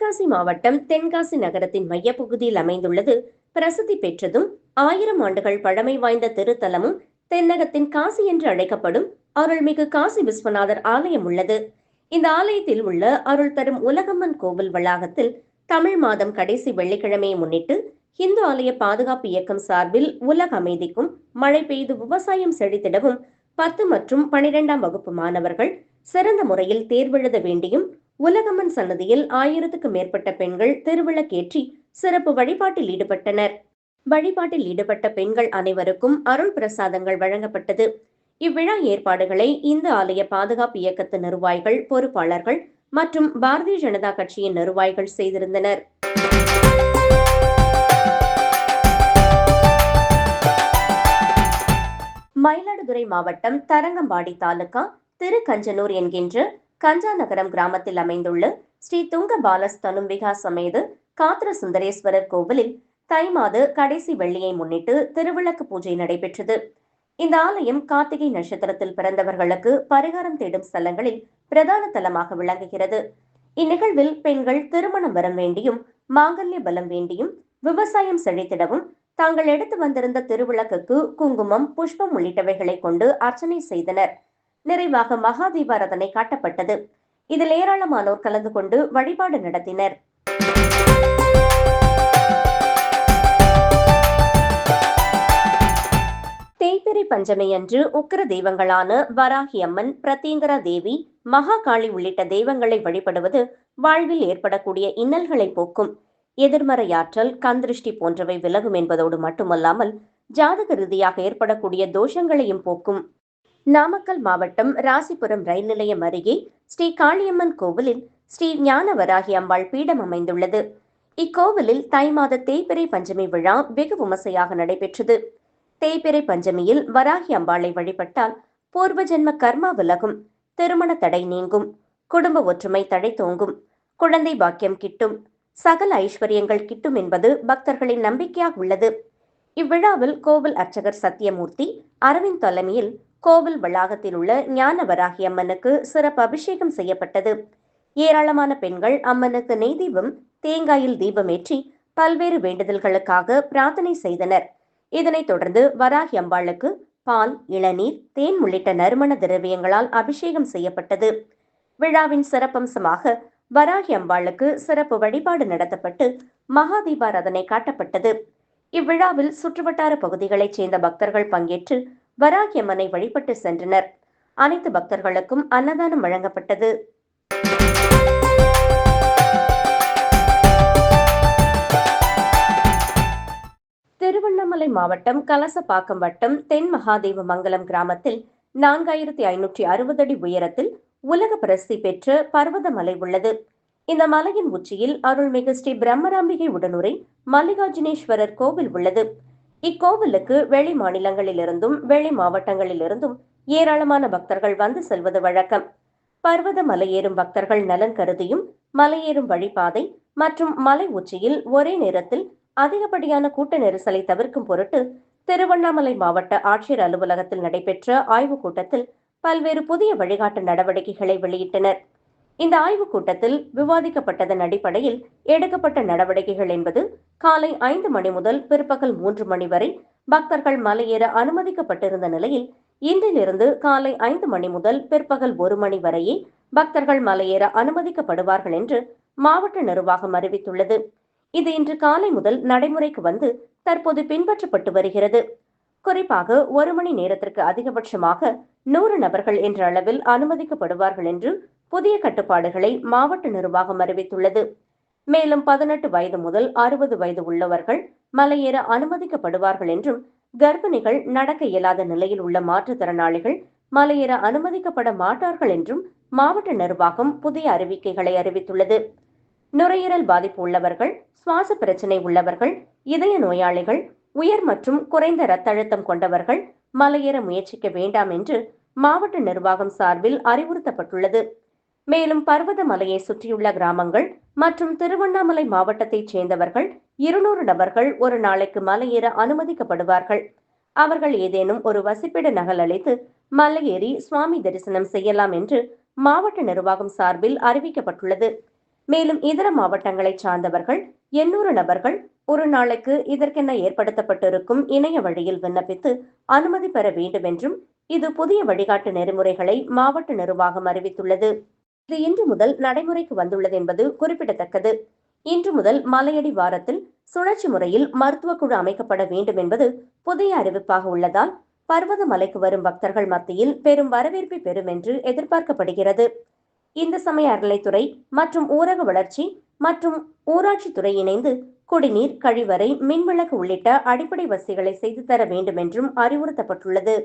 தென்காசி மாவட்டம் தென்காசி நகரத்தின் மையப்பகுதியில் அமைந்துள்ளது. பிரசித்தி பெற்றதும் ஆயிரம் ஆண்டுகள் பழமை வாய்ந்த திருத்தலமும் தென்னகத்தின் காசி என்று அழைக்கப்படும் அருள்மிகு காசி விஸ்வநாதர் ஆலயம் உள்ளது. இந்த ஆலயத்தில் உள்ள அருள் தரும் உலகம்மன் கோவில் வளாகத்தில் தமிழ் மாதம் கடைசி வெள்ளிக்கிழமையை முன்னிட்டு இந்து ஆலய பாதுகாப்பு இயக்கம் சார்பில் உலக அமைதிக்கும் மழை பெய்து விவசாயம் செழித்திடவும் பத்து மற்றும் பனிரெண்டாம் வகுப்பு மாணவர்கள் சிறந்த முறையில் தேர்வெழுத வேண்டியும் உலகம்மன் சன்னதியில் ஆயிரத்துக்கு மேற்பட்ட பெண்கள் திருவிளக்கேற்றி சிறப்பு வழிபாட்டில் ஈடுபட்டனர். வழிபாட்டில் ஈடுபட்ட பெண்கள் அனைவருக்கும் அருள் பிரசாதங்கள் வழங்கப்பட்டது. இவ்விழா ஏற்பாடுகளை இந்து ஆலய பாதுகாப்பு இயக்கத்து நிர்வாகிகள் பொறுப்பாளர்கள் மற்றும் பாரதிய ஜனதா கட்சியின் நிர்வாகிகள் செய்திருந்தனர். மயிலாடுதுறை மாவட்டம் தரங்கம்பாடி தாலுகா திருக்கஞ்சனூர் என்கின்ற கஞ்சா நகரம் கிராமத்தில் அமைந்துள்ள ஸ்ரீ துங்க பாலஸ்தனும் விகா சமேது காத்திர சுந்தரேஸ்வரர் கோவிலில் தை மாத கடைசி வெள்ளியை முன்னிட்டு திருவிளக்கு பூஜை நடைபெற்றது. இந்த ஆலயம் கார்த்திகை நட்சத்திரத்தில் பிறந்தவர்களுக்கு பரிகாரம் தேடும் ஸ்தலங்களில் பிரதான தலமாக விளங்குகிறது. இந்நிகழ்வில் பெண்கள் திருமணம் வரம் வேண்டியும் மாங்கல்ய பலம் வேண்டியும் விவசாயம் செழித்திடவும் தாங்கள் எடுத்து வந்திருந்த திருவிளக்குக்கு குங்குமம் புஷ்பம் உள்ளிட்டவைகளை கொண்டு அர்ச்சனை செய்தனர். நிறைவாக மகா தீபாரதனை காட்டப்பட்டது. இதில் ஏராளமானோர் கலந்து கொண்டு வழிபாடு நடத்தினர். தேய்பிறை பஞ்சமி அன்று உக்கிர தெய்வங்களான வராகி அம்மன் பிரத்யங்கரா தேவி மகாகாளி உள்ளிட்ட தெய்வங்களை வழிபடுவது வாழ்வில் ஏற்படக்கூடிய இன்னல்களை போக்கும். எதிர்மறையாற்றல் கந்திருஷ்டி போன்றவை விலகும் என்பதோடு மட்டுமல்லாமல் ஜாதக ரீதியாக ஏற்படக்கூடிய தோஷங்களையும் போக்கும். நாமக்கல் மாவட்டம் ராசிபுரம் ரயில் நிலையம் அருகே ஸ்ரீ காளியம்மன் கோவிலில் ஸ்ரீ ஞானவராகி அம்பாள் பீடம் அமைந்துள்ளது. இக்கோவிலில் தை மாத தேய்பிறை பஞ்சமி விழா வெகு விமர்சையாக நடைபெற்றது. தேய்பிறை பஞ்சமியில் வராகி அம்பாளை வழிபட்டால் பூர்வ ஜென்ம கர்மா விலகும் திருமண தடை நீங்கும் குடும்ப ஒற்றுமை தடை தோங்கும் குழந்தை பாக்கியம் கிட்டும் சகல ஐஸ்வர்யங்கள் கிட்டும் என்பது பக்தர்களின் நம்பிக்கையாக உள்ளது. இவ்விழாவில் கோவில் அர்ச்சகர் சத்தியமூர்த்தி அரவிந்த் தலைமையில் கோவில் வளாகத்தில் உள்ள ஞான வராகி அம்மனுக்கு சிறப்பு அபிஷேகம் செய்யப்பட்டது. ஏராளமான பெண்கள் அம்மனுக்கு நெய் தீபம் தேங்காயில் தீபமேற்றி பல்வேறு வேண்டுதல்களுக்காக பிரார்த்தனை செய்தனர். இதனைத் தொடர்ந்து வராகி அம்பாளுக்கு பால் இளநீர் தேன் உள்ளிட்ட நறுமண திரவியங்களால் அபிஷேகம் செய்யப்பட்டது. விழாவின் சிறப்பம்சமாக வராகி அம்பாளுக்கு சிறப்பு வழிபாடு நடத்தப்பட்டு மகா தீபாராதனை காட்டப்பட்டது. இவ்விழாவில் சுற்றுவட்டார பகுதிகளைச் சேர்ந்த பக்தர்கள் பங்கேற்று வராகியம்மனை வழிபட்டு சென்றனர். அனைத்து பக்தர்களுக்கும் அன்னதானம் வழங்கப்பட்டது. திருவண்ணாமலை மாவட்டம் கலசப்பாக்கம் வட்டம் தென் மகாதேவ மங்கலம் கிராமத்தில் நான்காயிரத்தி ஐநூற்றி அறுபது அடி உயரத்தில் உலக பிரசித்தி பெற்ற பர்வத மலை உள்ளது. இந்த மலையின் உச்சியில் அருள்மிகு ஸ்ரீ பிரம்மராம்பிகை உடனுரை மல்லிகார்ஜுனேஸ்வரர் கோவில் உள்ளது. இக்கோவிலுக்கு வெளி மாநிலங்களிலிருந்தும் வெளி மாவட்டங்களிலிருந்தும் ஏராளமான பக்தர்கள் வந்து செல்வது வழக்கம். பர்வத மலையேறும் பக்தர்கள் நலன் கருதியும் மலையேறும் வழிபாதை மற்றும் மலை உச்சியில் ஒரே நேரத்தில் அதிகப்படியான கூட்ட நெரிசலை தவிர்க்கும் பொருட்டு திருவண்ணாமலை மாவட்ட ஆட்சியர் அலுவலகத்தில் நடைபெற்ற ஆய்வுக் கூட்டத்தில் பல்வேறு புதிய வழிகாட்டு நடவடிக்கைகளை வெளியிட்டனர். இந்த ஆய்வுக் கூட்டத்தில் விவாதிக்கப்பட்டதன் அடிப்படையில் எடுக்கப்பட்ட நடவடிக்கைகள் என்பது காலை ஐந்து மணி முதல் பிற்பகல் மூன்று மணி வரை பக்தர்கள் மலையேற அனுமதிக்கப்பட்டிருந்த நிலையில் இன்றிலிருந்து காலை ஐந்து மணி முதல் பிற்பகல் ஒரு மணி வரையே பக்தர்கள் மலையேற அனுமதிக்கப்படுவார்கள் என்று மாவட்ட நிர்வாகம் அறிவித்துள்ளது. இது இன்று காலை முதல் நடைமுறைக்கு வந்து தற்போது பின்பற்றப்பட்டு வருகிறது. குறிப்பாக ஒரு மணி நேரத்திற்கு அதிகபட்சமாக நூறு நபர்கள் என்ற அளவில் அனுமதிக்கப்படுவார்கள் என்று புதிய கட்டுப்பாடுகளை மாவட்ட நிர்வாகம் அறிவித்துள்ளது. மேலும் பதினெட்டு வயது முதல் அறுபது வயது உள்ளவர்கள் மலையேற அனுமதிக்கப்படுவார்கள் என்றும் கர்ப்பிணிகள் நடக்க இயலாத நிலையில் உள்ள மாற்றுத்திறனாளிகள் மலையேற அனுமதிக்கப்பட மாட்டார்கள் என்றும் மாவட்ட நிர்வாகம் புதிய அறிவிக்கைகளை அறிவித்துள்ளது. நுரையீரல் பாதிப்பு உள்ளவர்கள் சுவாச பிரச்சனை உள்ளவர்கள் இதய நோயாளிகள் உயர் மற்றும் குறைந்த இரத்த அழுத்தம் கொண்டவர்கள் மலையேற முயற்சிக்க வேண்டாம் என்று மாவட்ட நிர்வாகம் சார்பில் அறிவுறுத்தப்பட்டுள்ளது. மேலும் பர்வத மலையை சுற்றியுள்ள கிராமங்கள் மற்றும் திருவண்ணாமலை மாவட்டத்தைச் சேர்ந்தவர்கள் இருநூறு நபர்கள் ஒரு நாளைக்கு மலையேற அனுமதிக்கப்படுவார்கள். அவர்கள் ஏதேனும் ஒரு வசிப்பிட நகல் அளித்து மலையேறி சுவாமி தரிசனம் செய்யலாம் என்று மாவட்ட நிர்வாகம் சார்பில் அறிவிக்கப்பட்டுள்ளது. மேலும் இதர மாவட்டங்களைச் சார்ந்தவர்கள் எண்ணூறு நபர்கள் ஒரு நாளைக்கு இதற்கென ஏற்படுத்தப்பட்டிருக்கும் இணைய வழியில் விண்ணப்பித்து அனுமதி பெற வேண்டும் என்றும் இது புதிய வழிகாட்டு நெறிமுறைகளை மாவட்ட நிர்வாகம் அறிவித்துள்ளது. இது இன்று முதல் நடைமுறைக்கு வந்துள்ளது என்பது குறிப்பிடத்தக்கது. இன்று முதல் மலையடி வாரத்தில் சுழற்சி முறையில் மருத்துவ குழு அமைக்கப்பட வேண்டும் என்பது புதிய அறிவிப்பாக உள்ளதால் பர்வத மலைக்கு வரும் பக்தர்கள் மத்தியில் பெரும் வரவேற்பை பெறும் என்று எதிர்பார்க்கப்படுகிறது. இந்து சமய அறநிலைத்துறை மற்றும் ஊரக வளர்ச்சி மற்றும் ஊராட்சித்துறை இணைந்து குடிநீர் கழிவறை மின்விளக்கு உள்ளிட்ட அடிப்படை வசதிகளை செய்து தர வேண்டும் என்றும் அறிவுறுத்தப்பட்டுள்ளது.